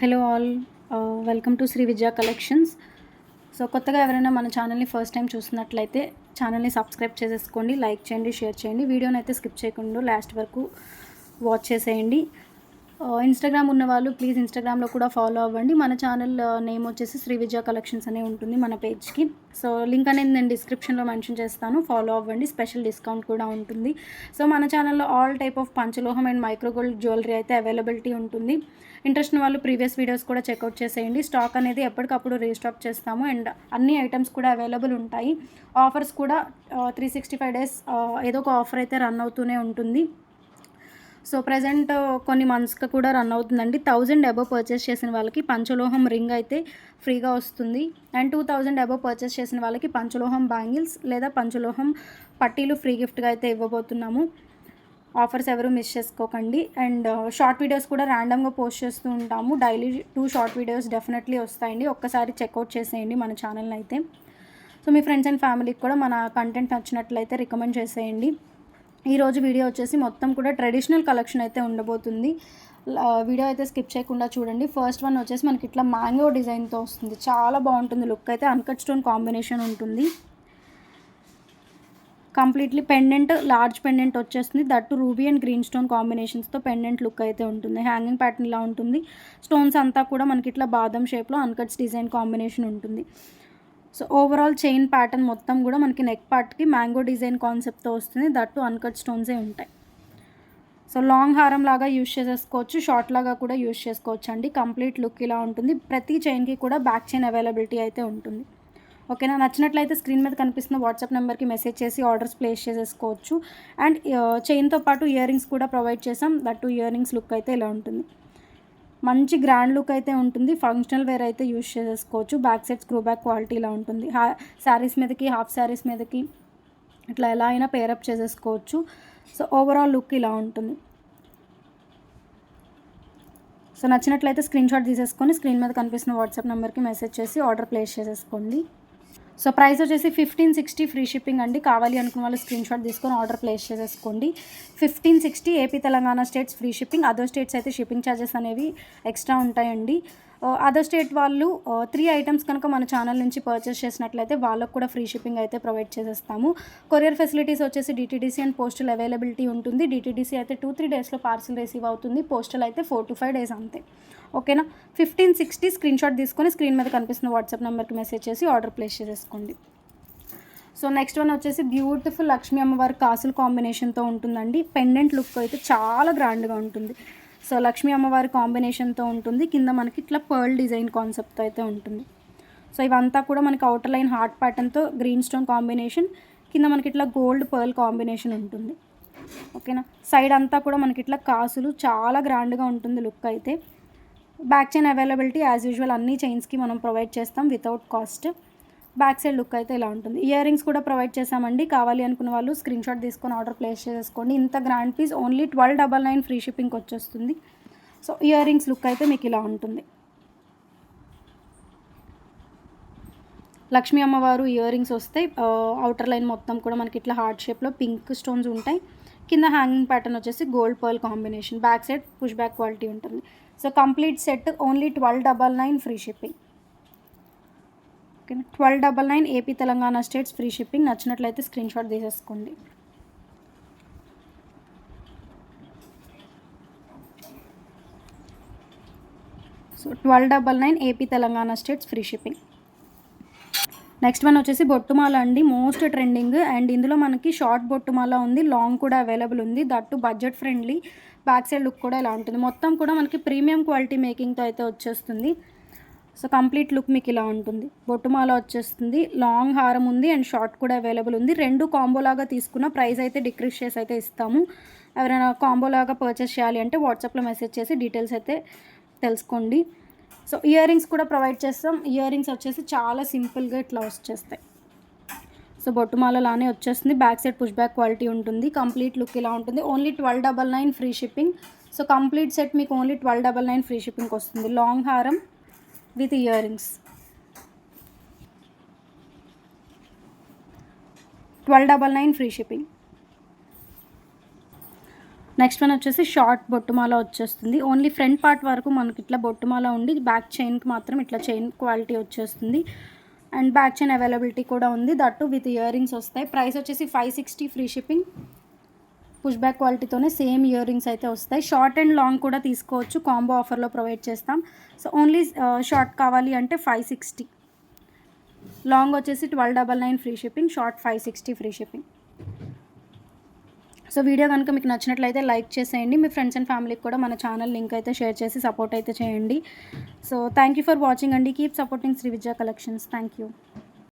Hello all. Welcome to Sri Vijaya collections. So కొత్తగా ఎవరైనా మన ఛానల్ని ఫస్ట్ టైం చూస్తున్నట్లయితే ఛానల్ని సబ్స్క్రైబ్ చేసేసుకోండి లైక్ చేయండి షేర్ చేయండి. వీడియోని అయితే స్కిప్ చేయకుండా లాస్ట్ వరకు వాచ్ చేసేయండి. ఇన్స్టాగ్రామ్ ఉన్న వాళ్ళు ప్లీజ్ ఇన్స్టాగ్రామ్లో కూడా ఫాలో అవ్వండి. మన ఛానల్ నేమ్ వచ్చేసి శ్రీ విజయ కలెక్షన్స్ అనే ఉంటుంది మన పేజ్కి సో లింక్ అనేది నేను డిస్క్రిప్షన్లో మెన్షన్ చేస్తాను. ఫాలో అవ్వండి. స్పెషల్ డిస్కౌంట్ కూడా ఉంటుంది. సో మన ఛానల్లో ఆల్ టైప్ ఆఫ్ పంచలోహం అండ్ మైక్రోగోల్డ్ జ్యువెలరీ అయితే అవైలబిలిటీ ఉంటుంది. ఇంట్రెస్ట్ వాళ్ళు ప్రీవియస్ వీడియోస్ కూడా చెక్అవుట్ చేసేయండి. స్టాక్ అనేది ఎప్పటికప్పుడు రీస్టాక్ చేస్తాము. అండ్ అన్ని ఐటమ్స్ కూడా అవైలబుల్ ఉంటాయి. ఆఫర్స్ కూడా త్రీ సిక్స్టీ ఫైవ్ డేస్ ఏదో ఒక ఆఫర్ అయితే రన్ అవుతూనే ఉంటుంది. సో ప్రజెంట్ కొన్ని మంత్స్కి కూడా రన్ అవుతుందండి. థౌజండ్ అబవ్ పర్చేస్ చేసిన వాళ్ళకి పంచలోహం రింగ్ అయితే ఫ్రీగా వస్తుంది. And two thousand above purchase చేసిన వాళ్ళకి పంచలోహం బ్యాంగిల్స్ లేదా పంచలోహం పట్టీలు ఫ్రీ గిఫ్ట్గా అయితే ఇవ్వబోతున్నాము. ఆఫర్స్ ఎవరు మిస్ చేసుకోకండి. అండ్ షార్ట్ వీడియోస్ కూడా ర్యాండమ్గా పోస్ట్ చేస్తూ ఉంటాము. Daily two short videos definitely వస్తాయండి. ఒక్కసారి చెక్అవుట్ చేసేయండి మన ఛానల్ని అయితే. సో మీ ఫ్రెండ్స్ అండ్ ఫ్యామిలీకి కూడా మన కంటెంట్ నచ్చినట్లయితే రికమెండ్ చేసేయండి. ఈరోజు వీడియో వచ్చేసి మొత్తం కూడా ట్రెడిషనల్ కలెక్షన్ అయితే ఉండబోతుంది. వీడియో అయితే స్కిప్ చేయకుండా చూడండి. ఫస్ట్ వన్ వచ్చేసి మనకి ఇట్లా మ్యాంగో డిజైన్తో వస్తుంది. చాలా బాగుంటుంది. లుక్ అయితే అన్కట్ స్టోన్ కాంబినేషన్ ఉంటుంది. కంప్లీట్లీ పెండెంట్ లార్జ్ పెండెంట్ వచ్చేస్తుంది. That ruby and green stone కాంబినేషన్స్తో pendant look అయితే ఉంటుంది. హ్యాంగింగ్ ప్యాటర్న్ ఇలా ఉంటుంది. స్టోన్స్ అంతా కూడా మనకి ఇట్లా బాదం షేప్లో అన్కట్స్ డిజైన్ కాంబినేషన్ ఉంటుంది. సో ఓవరాల్ చైన్ ప్యాటర్న్ మొత్తం కూడా మనకి నెక్ పార్ట్కి మ్యాంగో డిజైన్ కాన్సెప్ట్తో వస్తుంది. దట్టు అన్కట్ స్టోన్సే ఉంటాయి. సో లాంగ్ హారం లాగా యూస్ చేసేసుకోవచ్చు. షార్ట్ లాగా కూడా యూస్ చేసుకోవచ్చు అండి కంప్లీట్ లుక్ ఇలా ఉంటుంది. ప్రతి చైన్కి కూడా బ్యాక్ చైన్ అవైలబిలిటీ అయితే ఉంటుంది. ఓకేనా నచ్చినట్లయితే స్క్రీన్ మీద కనిపిస్తున్న వాట్సాప్ నెంబర్కి మెసేజ్ చేసి ఆర్డర్స్ ప్లేస్ చేసేసుకోవచ్చు. అండ్ చైన్తో uh, పాటు ఇయర్ రింగ్స్ కూడా ప్రొవైడ్ చేసాం. దట్టు ఇయర్ రింగ్స్ లుక్ అయితే ఇలా ఉంటుంది. మంచి గ్రాండ్ లుక్ అయితే ఉంటుంది. ఫంక్షనల్ వేర్ అయితే యూస్ చేసేసుకోవచ్చు బ్యాక్ సైడ్ స్క్రూ బ్యాక్ క్వాలిటీలో ఉంటుంది. హా శారీస్ మీదకి హాఫ్ శారీస్ మీదకి ఇట్లా ఎలా అయినా పేరప్ చేసేసుకోవచ్చు. సో ఓవరాల్ లుక్ ఇలా ఉంటుంది. సో నచ్చినట్లయితే స్క్రీన్ షాట్ తీసేసుకొని స్క్రీన్ మీద కనిపిస్తున్న వాట్సాప్ నెంబర్కి మెసేజ్ చేసి ఆర్డర్ ప్లేస్ చేసేసుకోండి. సో ప్రైస్ వచ్చేసి ఫిఫ్టీన్ సిక్స్టీ ఫ్రీ షిప్పింగ్ అండి. కావాలి అనుకున్న వాళ్ళు స్క్రీన్ షాట్ తీసుకొని ఆర్డర్ ప్లేస్ చేసేసుకోండి. Fifteen sixty AP Telangana states free shipping other states అయితే షిప్పింగ్ ఛార్జెస్ అనేవి ఎక్స్ట్రా ఉంటాయండి. Uh, అదర్ స్టేట్ వాళ్ళు uh, త్రీ ఐటమ్స్ కనుక మన ఛానల్ నుంచి పర్చేస్ చేసినట్లయితే వాళ్ళకు కూడా ఫ్రీ షిప్పింగ్ అయితే ప్రొవైడ్ చేసేస్తాము. కొరియర్ ఫెసిలిటీస్ వచ్చేసి డిటీడీసీ అండ్ పోస్టల్ అవైలబిలిటీ ఉంటుంది. డిటీడీసీ అయితే టూ త్రీ డేస్లో పార్సిల్ రిసీవ్ అవుతుంది. పోస్టల్ అయితే ఫోర్ టు ఫైవ్ డేస్ అంతే. ఓకేనా ఫిఫ్టీన్ సిక్స్టీ స్క్రీన్ షాట్ తీసుకొని స్క్రీన్ మీద కనిపిస్తున్న వాట్సాప్ నెంబర్కి మెసేజ్ చేసి ఆర్డర్ ప్లేస్ చేసేసుకోండి. సో నెక్స్ట్ వన్ వచ్చేసి బ్యూటిఫుల్ లక్ష్మీ అమ్మవారి కాసుల కాంబినేషన్తో ఉంటుందండి. పెండెంట్ లుక్ అయితే చాలా గ్రాండ్గా ఉంటుంది. సో లక్ష్మీ అమ్మవారి కాంబినేషన్తో ఉంటుంది. కింద మనకి ఇట్లా పర్ల్ డిజైన్ కాన్సెప్ట్తో అయితే ఉంటుంది. సో ఇవంతా కూడా మనకి అవుటర్ లైన్ హార్ట్ ప్యాటర్న్తో గ్రీన్ స్టోన్ కాంబినేషన్ కింద మనకి ఇట్లా గోల్డ్ పర్ల్ కాంబినేషన్ ఉంటుంది. ఓకేనా? సైడ్ అంతా కూడా మనకి ఇట్లా కాసులు చాలా గ్రాండ్గా ఉంటుంది లుక్ అయితే. Back chain availability as usual అన్ని చైన్స్కి మనం ప్రొవైడ్ చేస్తాం without cost. Back side look అయితే ఇలా ఉంటుంది. ఇయర్ రింగ్స్ కూడా ప్రొవైడ్ చేశామండి. కావాలి అనుకున్న వాళ్ళు స్క్రీన్ షాట్ తీసుకొని ఆర్డర్ ప్లేస్ చేసుకోండి ఇంత grand piece only twelve double nine free షిప్పింగ్కి వచ్చేస్తుంది. సో ఇయర్ రింగ్స్ లుక్ అయితే మీకు ఇలా ఉంటుంది. లక్ష్మీ అమ్మవారు ఇయర్ రింగ్స్ వస్తాయి అవుటర్ లైన్ మొత్తం కూడా మనకి ఇట్లా హార్ట్ షేప్లో పింక్ స్టోన్స్ ఉంటాయి. కింద హ్యాంగింగ్ ప్యాటర్న్ వచ్చేసి gold pearl combination back side push back quality ఉంటుంది. So complete set only twelve double nine free shipping okay. Twelve double nine AP Telangana states free shipping. నచ్చినట్లయితే screen shot తీసేసుకోండి. So twelve double nine AP Telangana states free shipping. Next one వచ్చేసి బొట్టుమాల అండి. Most trending and ఇందులో మనకి short బొట్టుమాల ఉంది long కూడా available ఉంది. That budget friendly back side look కూడా ఇలా ఉంటుంది. మొత్తం కూడా మనకి ప్రీమియం క్వాలిటీ మేకింగ్తో అయితే వచ్చేస్తుంది. సో కంప్లీట్ లుక్ మీకు ఇలా ఉంటుంది. బొట్టుమాల వచ్చేస్తుంది. లాంగ్ హారం ఉంది అండ్ షార్ట్ కూడా అవైలబుల్ ఉంది. రెండు కాంబోలాగా తీసుకున్న ప్రైస్ అయితే డిక్రీస్ చేసి అయితే ఇస్తాము. ఎవరైనా కాంబోలాగా పర్చేస్ చేయాలి అంటే వాట్సాప్లో మెసేజ్ చేసి డీటెయిల్స్ అయితే తెలుసుకోండి. సో ఇయర్ రింగ్స్ కూడా ప్రొవైడ్ చేస్తాం. ఇయర్ రింగ్స్ వచ్చేసి చాలా సింపుల్గా ఇట్లా వచ్చేస్తాయి. సో బొట్టుమాల లానే వచ్చేస్తుంది. Back side push back quality ఉంటుంది. కంప్లీట్ లుక్ ఇలా ఉంటుంది. Only twelve double nine free shipping. So complete set మీకు only twelve double nine free షిప్పింగ్కి వస్తుంది. లాంగ్ హారం with ear rings twelve double nine free shipping. Next one వచ్చేసి short బొట్టుమాల వచ్చేస్తుంది. Only front part వరకు మనకి ఇట్లా బొట్టుమాల ఉండి బ్యాక్ చైన్కి మాత్రం ఇట్లా చైన్ క్వాలిటీ వచ్చేస్తుంది. అండ్ బ్యాక్ చైన్ అవైలబిలిటీ కూడా ఉంది. దట్టు విత్ ఇయర్ రింగ్స్ వస్తాయి. ప్రైస్ వచ్చేసి five sixty free shipping. Push back క్వాలిటీతోనే same ear rings అయితే వస్తాయి. షార్ట్ అండ్ లాంగ్ కూడా తీసుకోవచ్చు. కాంబో ఆఫర్లో ప్రొవైడ్ చేస్తాం. సో ఓన్లీ షార్ట్ కావాలి అంటే ఫైవ్ సిక్స్టీ లాంగ్ వచ్చేసి twelve double nine free shipping short five sixty free shipping so video కనుక మీకు నచ్చినట్లయితే లైక్ చేసేయండి. మీ ఫ్రెండ్స్ అండ్ ఫ్యామిలీకి కూడా మన ఛానల్ లింక్ అయితే షేర్ చేసి సపోర్ట్ అయితే చేయండి. So thank you for watching అండి. Keep supporting Sri Vidya collections thank you